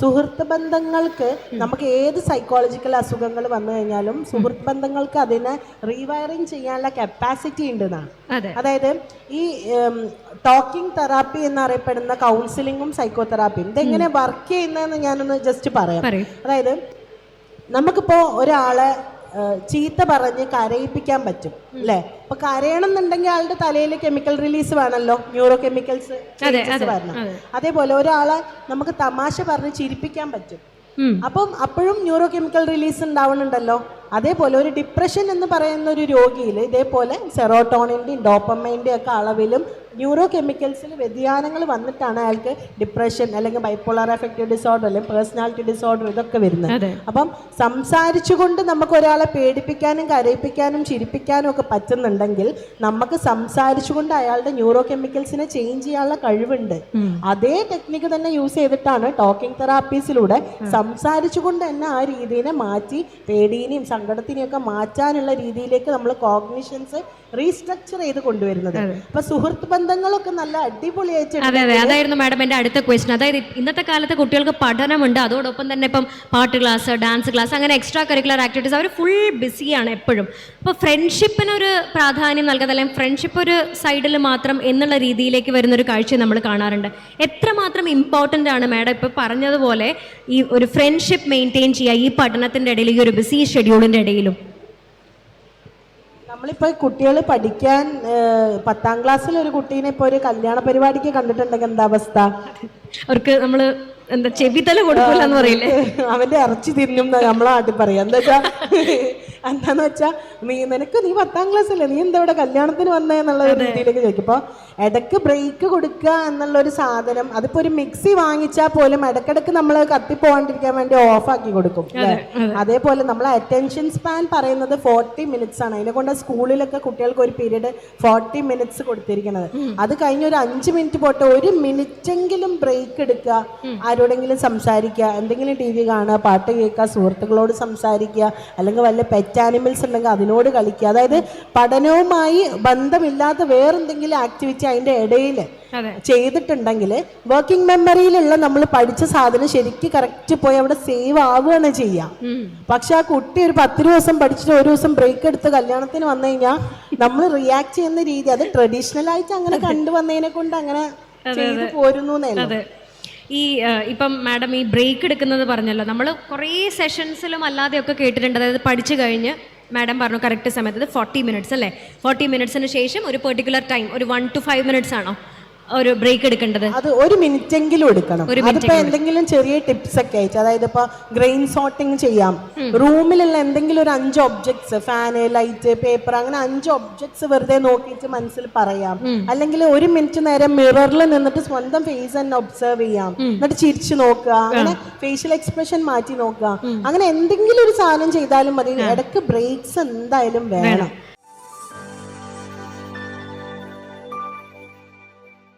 സുഹൃത്ത് ബന്ധങ്ങൾക്ക് നമുക്ക് ഏത് സൈക്കോളജിക്കൽ അസുഖങ്ങൾ വന്നു കഴിഞ്ഞാലും സുഹൃത്ത് ബന്ധങ്ങൾക്ക് അതിനെ റീവയറിങ് ചെയ്യാനുള്ള കപ്പാസിറ്റി ഉണ്ടെന്നാണ് അതെ. അതായത് ഈ ടോക്കിംഗ് തെറാപ്പി എന്നറിയപ്പെടുന്ന കൗൺസിലിങ്ങും സൈക്കോതെറാപ്പിയും ഇതെങ്ങനെ വർക്ക് ചെയ്യുന്നതെന്ന് ഞാനൊന്ന് ജസ്റ്റ് പറയാം. അതായത് നമുക്കിപ്പോ ഒരാളെ ചീത്ത പറഞ്ഞ് കരയിപ്പിക്കാൻ പറ്റും അല്ലേ? അപ്പൊ കരയണം എന്നുണ്ടെങ്കിൽ ആളുടെ തലയിൽ കെമിക്കൽ റിലീസ് വേണമല്ലോ ന്യൂറോ കെമിക്കൽസ് വരണം. അതേപോലെ ഒരാളെ നമുക്ക് തമാശ പറഞ്ഞ് ചിരിപ്പിക്കാൻ പറ്റും. അപ്പം അപ്പോഴും ന്യൂറോ കെമിക്കൽ റിലീസ് ഉണ്ടാവുന്നുണ്ടല്ലോ അതേപോലെ ഒരു ഡിപ്രഷൻ എന്ന് പറയുന്ന ഒരു രോഗിയിൽ ഇതേപോലെ സെറോട്ടോണിന്റെയും ഡോപ്പമൈന്റെയും ഒക്കെ അളവിലും ന്യൂറോ കെമിക്കൽസിൽ വ്യതിയാനങ്ങൾ വന്നിട്ടാണ് അയാൾക്ക് ഡിപ്രഷൻ അല്ലെങ്കിൽ ബൈപ്പോളർ എഫക്റ്റീവ് ഡിസോർഡർ അല്ലെങ്കിൽ പേഴ്സണാലിറ്റി ഡിസോർഡർ ഇതൊക്കെ വരുന്നത്. അപ്പം സംസാരിച്ചുകൊണ്ട് നമുക്ക് ഒരാളെ പേടിപ്പിക്കാനും കരയിപ്പിക്കാനും ചിരിപ്പിക്കാനും ഒക്കെ പറ്റുന്നുണ്ടെങ്കിൽ നമുക്ക് സംസാരിച്ചുകൊണ്ട് അയാളുടെ ന്യൂറോ കെമിക്കൽസിനെ ചേഞ്ച് ചെയ്യാനുള്ള കഴിവുണ്ട്. അതേ ടെക്നിക്ക് തന്നെ യൂസ് ചെയ്തിട്ടാണ് ടോക്കിംഗ് തെറാപ്പീസിലൂടെ സംസാരിച്ചുകൊണ്ട് തന്നെ ആ രീതിനെ മാറ്റി പേടീനെയും സങ്കടത്തിനെയും ഒക്കെ മാറ്റാനുള്ള രീതിയിലേക്ക് നമ്മൾ കോഗ്നിഷൻസ് റീസ്ട്രക്ചർ ചെയ്ത് കൊണ്ടുവരുന്നത്. അപ്പൊ സുഹൃത്ത് ബന്ധങ്ങളൊക്കെ നല്ല അടിപൊളിയായിട്ട് അതെ അതെ. അതായിരുന്നു മാഡം അടുത്ത ക്വസ്റ്റ്യൻ അതായത് ഇന്നത്തെ കാലത്ത് കുട്ടികൾക്ക് പഠനമുണ്ട്. അതോടൊപ്പം തന്നെ ഇപ്പം പാട്ട് ക്ലാസ് ഡാൻസ് ക്ലാസ് അങ്ങനെ എക്സ്ട്രാ കരിക്കുലർ ആക്ടിവിറ്റീസ് അവർ ഫുൾ ബിസിയാണ് എപ്പോഴും. അപ്പോൾ ഫ്രണ്ട്ഷിപ്പിനൊരു പ്രാധാന്യം നൽകാതെ അല്ലെങ്കിൽ ഫ്രണ്ട്ഷിപ്പ് ഒരു സൈഡിൽ മാത്രം എന്നുള്ള രീതിയിലേക്ക് വരുന്ന ഒരു കാഴ്ച നമ്മൾ കാണാറുണ്ട്. എത്രമാത്രം ഇമ്പോർട്ടന്റ് ആണ് മാഡം ഇപ്പോൾ പറഞ്ഞതുപോലെ ഈ ഒരു ഫ്രണ്ട്ഷിപ്പ് മെയിന്റെയിൻ ചെയ്യുക ഈ പഠനത്തിന്റെ ഇടയിൽ ഈ ഒരു ബിസി ഷെഡ്യൂളിന്റെ ഇടയിലും? നമ്മളിപ്പോ കുട്ടികൾ പഠിക്കാൻ പത്താം ക്ലാസ്സിൽ ഒരു കുട്ടീനെ ഇപ്പൊ ഒരു കല്യാണ പരിപാടിക്ക് കണ്ടിട്ടുണ്ടെങ്കിൽ എന്താ അവസ്ഥ? അവർക്ക് നമ്മൾ എന്താ ചെവിതല കൊടുക്കില്ല എന്ന് പറയില്ലേ? അവന്റെ ഇറച്ചി തിന്നും നമ്മളാട്ടി നമ്മളെ പറയാ. എന്താ വെച്ചാ എന്താന്ന് വെച്ചാ നീ നിനക്ക് നീ പത്താം ക്ലാസ്സല്ലേ നീ എന്താ ഇവിടെ കല്യാണത്തിന് വന്നേ എന്നുള്ള ഒരു രീതിയിലേക്ക് ചോദിക്കും. അപ്പൊ ഇടയ്ക്ക് ബ്രേക്ക് കൊടുക്കുക എന്നുള്ള ഒരു സാധനം അതിപ്പോ ഒരു മിക്സി വാങ്ങിച്ചാൽ പോലും ഇടക്കിടക്ക് നമ്മൾ കത്തിപ്പോവാണ്ടിരിക്കാൻ വേണ്ടി ഓഫാക്കി ആക്കി കൊടുക്കും അതേപോലെ നമ്മൾ അറ്റൻഷൻ സ്പാൻ പറയുന്നത് ഫോർട്ടി മിനിറ്റ്സ് ആണ്. അതിനെ കൊണ്ട് സ്കൂളിലൊക്കെ കുട്ടികൾക്ക് ഒരു പീരീഡ് ഫോർട്ടി മിനിറ്റ്സ് കൊടുത്തിരിക്കുന്നത്. അത് കഴിഞ്ഞ് ഒരു അഞ്ച് മിനിറ്റ് പോട്ടെ ഒരു മിനിറ്റെങ്കിലും ബ്രേക്ക് എടുക്കുക ആരോടെങ്കിലും സംസാരിക്കുക എന്തെങ്കിലും ടി വി കാണുക പാട്ട് കേൾക്കുക സുഹൃത്തുക്കളോട് സംസാരിക്കുക അല്ലെങ്കിൽ വല്ല പെറ്റ് ആനിമൽസ് ഉണ്ടെങ്കിൽ അതിനോട് കളിക്കുക. അതായത് പഠനവുമായി ബന്ധമില്ലാത്ത വേറെന്തെങ്കിലും ആക്ടിവിറ്റി അതിന്റെ ഇടയിൽ ചെയ്തിട്ടുണ്ടെങ്കിൽ വർക്കിംഗ് മെമ്മറിയിലുള്ള നമ്മൾ പഠിച്ച സാധനം ശരിക്ക് കറക്റ്റ് പോയി അവിടെ സേവ് ആവുകയാണ് ചെയ്യാം. പക്ഷെ ആ കുട്ടി ഒരു പത്ത് ദിവസം പഠിച്ചിട്ട് ഒരു ദിവസം ബ്രേക്ക് എടുത്ത് കല്യാണത്തിന് വന്നു കഴിഞ്ഞാൽ നമ്മൾ റിയാക്ട് ചെയ്യുന്ന രീതി അത് ട്രഡീഷണൽ ആയിട്ട് അങ്ങനെ കണ്ടുവന്നതിനെ കൊണ്ട് അങ്ങനെ ചെയ്തു പോരുന്നു എന്നേ ഈ ഇപ്പം മാഡം ഈ ബ്രേക്ക് എടുക്കുന്നത് പറഞ്ഞല്ലോ. നമ്മൾ കുറേ സെഷൻസിലും അല്ലാതെയൊക്കെ കേട്ടിട്ടുണ്ട്. അതായത് പഠിച്ചു കഴിഞ്ഞ് മാഡം പറഞ്ഞു കറക്റ്റ് സമയത്ത് ഫോർട്ടി മിനിറ്റ്സ് അല്ലേ? ഫോർട്ടി മിനിറ്റ്സിന് ശേഷം ഒരു പെർട്ടിക്കുലർ ടൈം ഒരു വൺ ടു ഫൈവ് മിനിറ്റ്സ് ആണോ? ഒരു ബ്രേക്ക് എടുക്കേണ്ടത്? അത് ഒരു മിനിറ്റ് എങ്കിലും എടുക്കണം അതിപ്പോ എന്തെങ്കിലും ചെറിയ ടിപ്സ് ഒക്കെ അയച്ചു അതായത് ഇപ്പൊ ഗ്രെയിൻ സോർട്ടിങ് ചെയ്യാം. റൂമിലുള്ള എന്തെങ്കിലും ഒരു അഞ്ച് ഒബ്ജക്ട്സ് ഫാന് ലൈറ്റ് പേപ്പർ അങ്ങനെ അഞ്ച് ഒബ്ജക്ട്സ് വെറുതെ നോക്കിയിട്ട് മനസ്സിൽ പറയാം. അല്ലെങ്കിൽ ഒരു മിനിറ്റ് നേരം മിററിൽ നിന്നിട്ട് സ്വന്തം ഫേസ് തന്നെ ഒബ്സർവ് ചെയ്യാം. എന്നിട്ട് ചിരിച്ചു നോക്കുക. അങ്ങനെ ഫേഷ്യൽ എക്സ്പ്രഷൻ മാറ്റി നോക്കുക. അങ്ങനെ എന്തെങ്കിലും ഒരു സാധനം ചെയ്താലും മതി. ഇടയ്ക്ക് ബ്രേക്സ് എന്തായാലും വേണം.